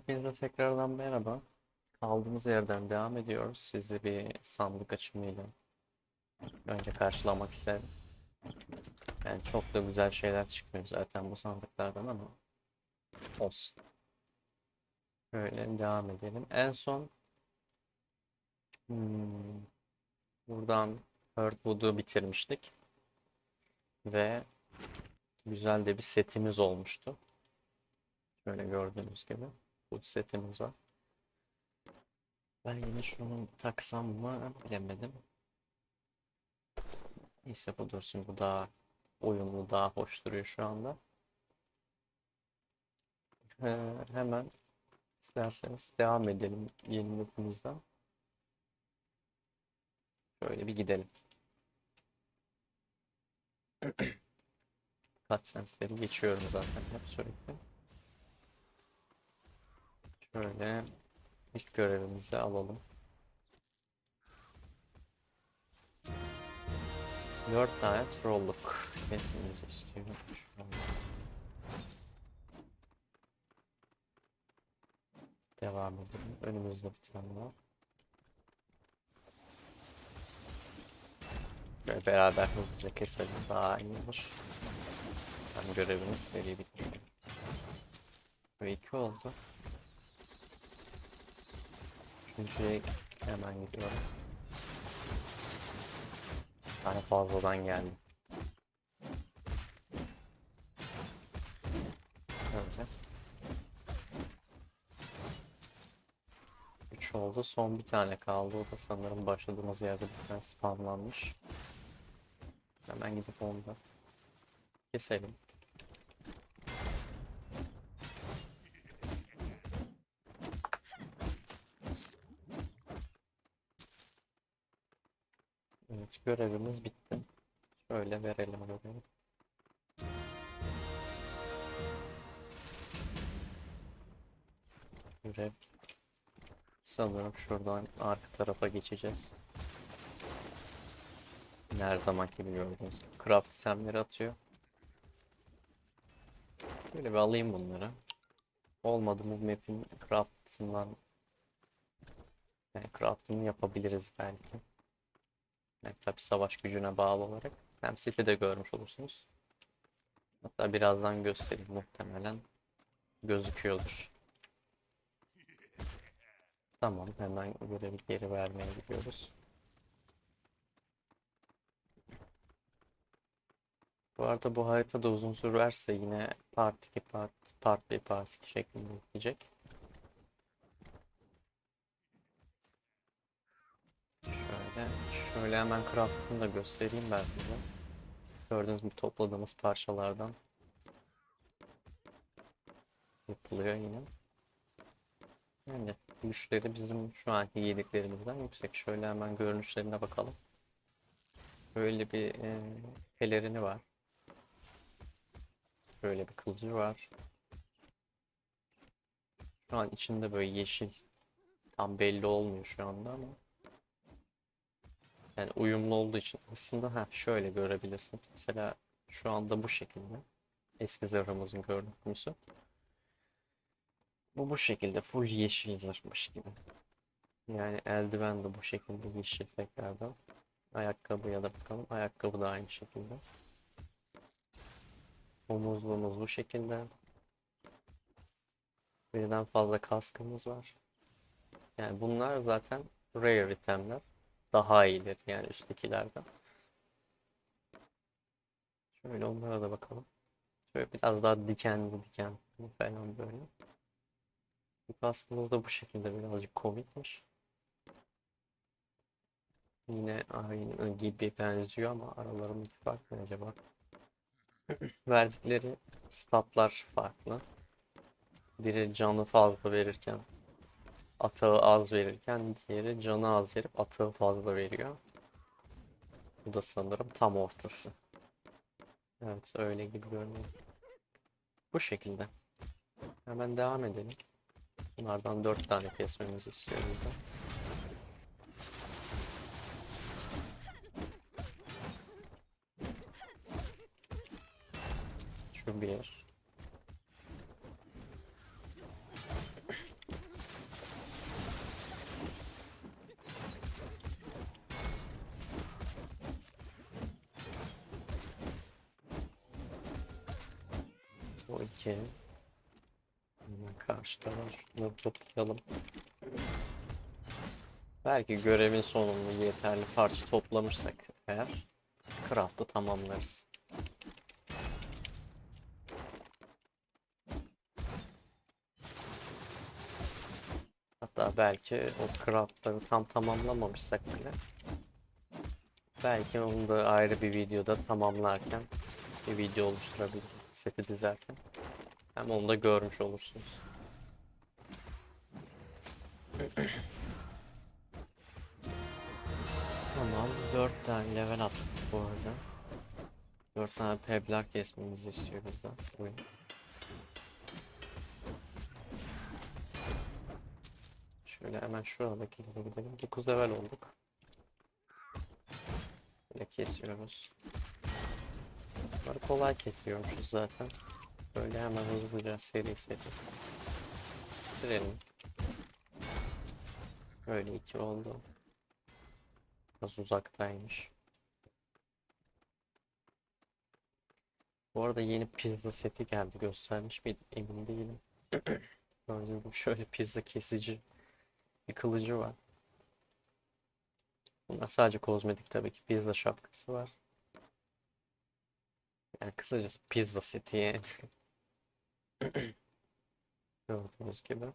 Hepinize tekrardan merhaba. Kaldığımız yerden devam ediyoruz. Sizi bir sandık açımıyla önce karşılamak isterim. Yani çok da güzel şeyler çıkmıyor zaten bu sandıklardan ama olsun. Böyle devam edelim. En son hmm, buradan Hurtwood'u bitirmiştik. Ve güzel de bir setimiz olmuştu. Şöyle gördüğünüz gibi. Bu setimiz var. Ben yine şunu taksam mı bilemedim. Neyse bu dursun. Bu daha uyumlu, daha hoş duruyor şu anda. Ee, hemen isterseniz devam edelim yeni mapimizden. Şöyle bir gidelim. Cutscenes'leri geçiyorum zaten hep sürekli. Şöyle ilk görevimizi alalım. Dört tane trolluk kesmemizi istiyorum. Devam edelim. Önümüzde bir tane var. Böyle beraber hızlıca keselim daha iyi olur. Hem görevimiz seri bitmiş. Ve iki oldu. Üçüncüye hemen gidiyorum. Bir tane fazladan geldi. Öyle. Üç oldu. Son bir tane kaldı. O da sanırım başladığımız yerde bir tane spamlanmış. Hemen gidip onu da keselim. Evet, görevimiz bitti. Şöyle verelim görevi. Görev. Sanırım şuradan arka tarafa geçeceğiz. Her zamanki gibi gördüğünüz. Craft itemleri atıyor. Böyle bir alayım bunları. Olmadı bu map'in craftından yani craftını yapabiliriz belki. Yani tabii savaş gücüne bağlı olarak. Hem sitede görmüş olursunuz. Hatta birazdan göstereyim muhtemelen gözüküyordur. Tamam hemen görevi geri vermeye gidiyoruz. Bu arada bu harita da uzun sürerse yine part 2 part, part 1 part 2 şeklinde gidecek. Şöyle, şöyle hemen craft'ını da göstereyim ben size. Gördüğünüz gibi topladığımız parçalardan yapılıyor yine. Yani güçleri bizim şu anki yediklerimizden yüksek. Şöyle hemen görünüşlerine bakalım. Böyle bir e, pelerini var. Böyle bir kılıcı var. Şu an içinde böyle yeşil tam belli olmuyor şu anda ama yani uyumlu olduğu için aslında ha şöyle görebilirsiniz. Mesela şu anda bu şekilde. Eski zırhımızın görüntüsü. Bu bu şekilde full yeşil zırhmış gibi. Yani eldiven de bu şekilde yeşil tekrardan. Ayakkabıya da bakalım. Ayakkabı da aynı şekilde. Omuzluğumuz bu şekilde. Birden fazla kaskımız var. Yani bunlar zaten rare itemler. Daha iyidir yani üsttekilerden. Şöyle onlara da bakalım. Şöyle biraz daha dikenli diken falan böyle. Bu kaskımız da bu şekilde birazcık komikmiş. Yine aynı gibi benziyor ama aralarındaki fark ne acaba? Verdikleri statlar farklı. Biri canı fazla verirken atağı az verirken diğeri canı az verip atağı fazla veriyor. Bu da sanırım tam ortası. Evet öyle gibi görünüyor. Bu şekilde. Hemen devam edelim. Bunlardan 4 tane kesmemizi istiyoruz da. Şu bir. O iki. Hemen karşıda var. Şunları toplayalım. Belki görevin sonunda yeterli parça toplamışsak eğer craft'ı tamamlarız. Hatta belki o craft'ları tam tamamlamamışsak bile belki onu da ayrı bir videoda tamamlarken bir video oluşturabilirim seti dizerken. Hem onu da görmüş olursunuz. Tamam, 4 tane level attık bu arada. 4 tane pebler kesmemizi istiyor bizden. Oyun. Şöyle hemen şuradaki gidelim. 9 level olduk. Böyle kesiyoruz. Bunları kolay kesiyormuşuz zaten. Böyle hemen hızlıca seri seri. Bitirelim. Böyle iki oldu. Biraz uzaktaymış. Bu arada yeni pizza seti geldi. Göstermiş miydim? Emin değilim. Gördüğünüz gibi şöyle pizza kesici bir kılıcı var. Bunlar sadece kozmetik tabii ki. Pizza şapkası var. Yani kısacası pizza yani. Gördüğünüz gibi.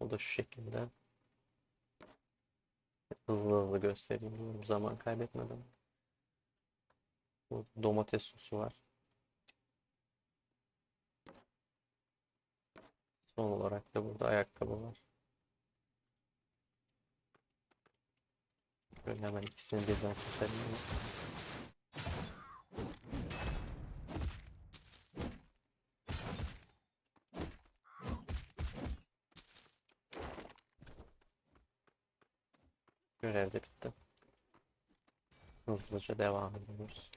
O da şu şekilde. Hızlı hızlı göstereyim zaman kaybetmeden. Bu domates sosu var. Son olarak da burada ayakkabı var. Şöyle hemen ikisini birden keselim. Görev de bitti. Hızlıca devam ediyoruz.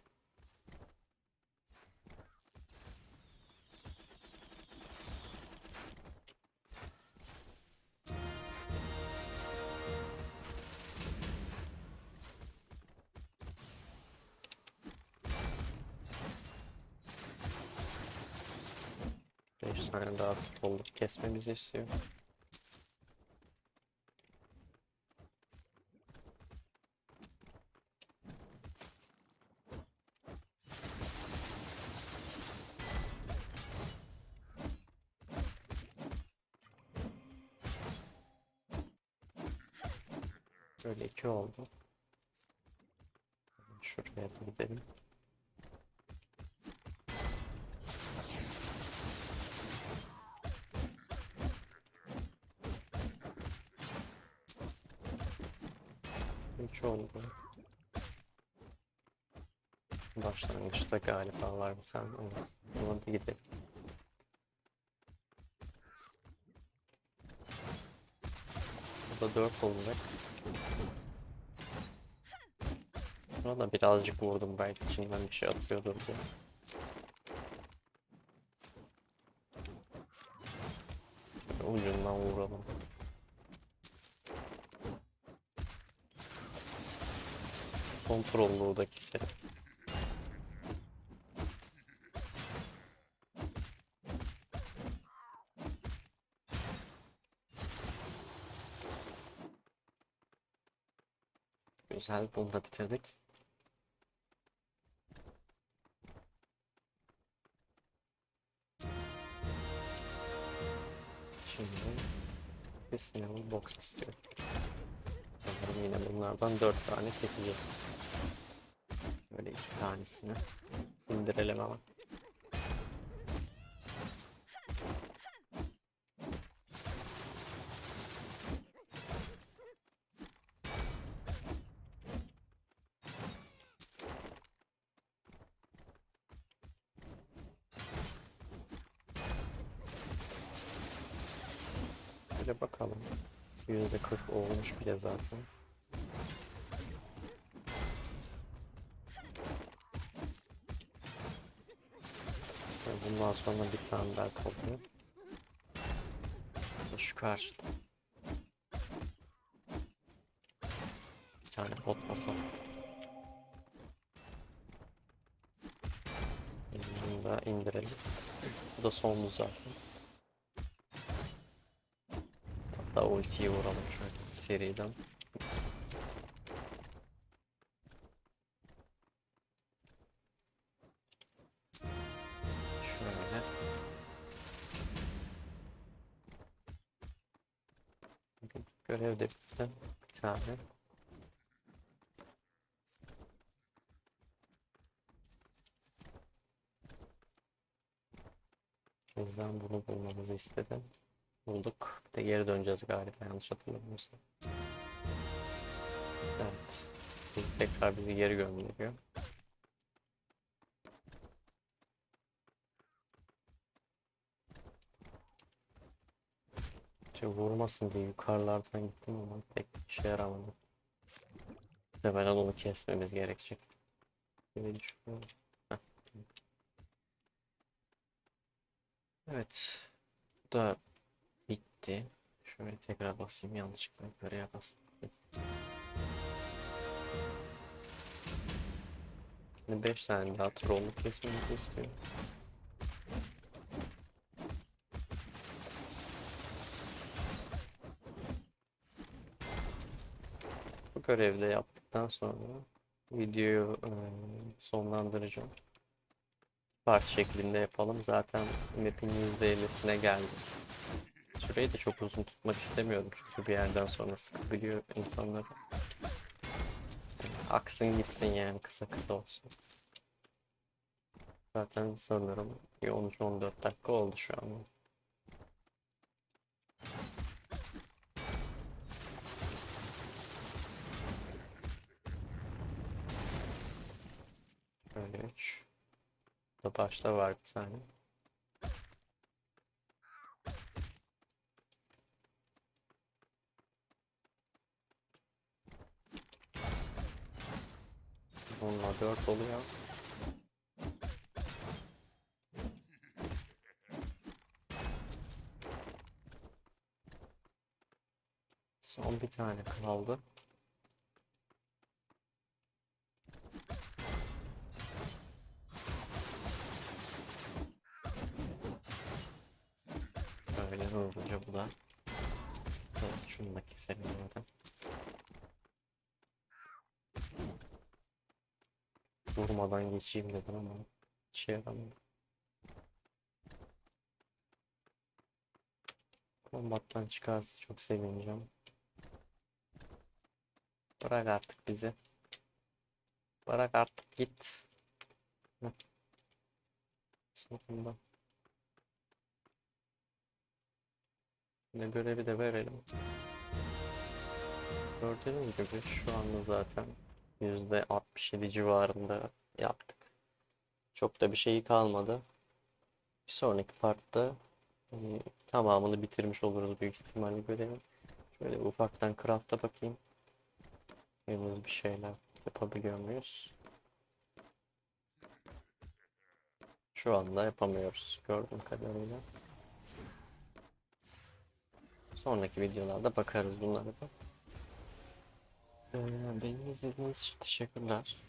Beş tane daha olduk kesmemizi istiyor. Böyle iki oldu. Şuraya gidelim. Üç oldu. Başlangıçta galiba var bir tane. Evet. Ona da gidelim. Bu da 4 olacak. Buna da birazcık vurdum belki içinden bir şey atıyordur diye. Ucundan vuralım. Son trolluğu da. Güzel bunu da bitirdik. Şimdi bir sinema box istiyorum. Sanırım yine bunlardan dört tane keseceğiz. Böyle iki tanesini indirelim ama. Şöyle bakalım. Yüzde 40 olmuş bile zaten. Bundan sonra bir tane daha kalıyor. Şu karşıda. Bir tane bot basalım. Da indirelim. Bu da sonlu zaten. Hatta ultiyi vuralım şöyle seriden. Şöyle. Görev de bitti. Bir tane. Bizden bunu bulmamızı istedi. Bulduk. Bir de geri döneceğiz galiba yanlış hatırlamıyorsam. Evet. Bu tekrar bizi geri gönderiyor. İşte vurmasın diye yukarılardan gittim ama pek işe yaramadı. Muhtemelen onu kesmemiz gerekecek. Gibi düşünüyorum. Evet. Bu da bitti. Şöyle tekrar basayım yanlışlıkla yukarıya bastım. Şimdi 5 tane daha trolluk kesmemizi istiyor. Bu görevi de yaptıktan sonra videoyu eee, sonlandıracağım. Part şeklinde yapalım. Zaten map'in %50'sine geldi. Süreyi de çok uzun tutmak istemiyorum çünkü bir yerden sonra sıkabiliyor insanları. Aksın gitsin yani kısa kısa olsun. Zaten sanırım bir 13-14 dakika oldu şu an. Böyle 3. Da başta var bir tane. Onunla 4 oluyor. Son bir tane kaldı. Böyle hızlıca bu da. Şunu da keselim zaten. Durmadan geçeyim dedim ama hiç yaramadı. Kombattan çıkarsa çok sevineceğim. Bırak artık bizi. Bırak artık git. Sonunda. Ne görevi de verelim. Gördüğünüz gibi şu anda zaten %67 civarında yaptık. Çok da bir şey kalmadı. Bir sonraki partta e, tamamını bitirmiş oluruz büyük ihtimalle görevi. Şöyle ufaktan craft'a bakayım. Henüz bir şeyler yapabiliyor muyuz? Şu anda yapamıyoruz gördüğüm kadarıyla. Sonraki videolarda bakarız bunlara da. Ee, beni izlediğiniz için teşekkürler.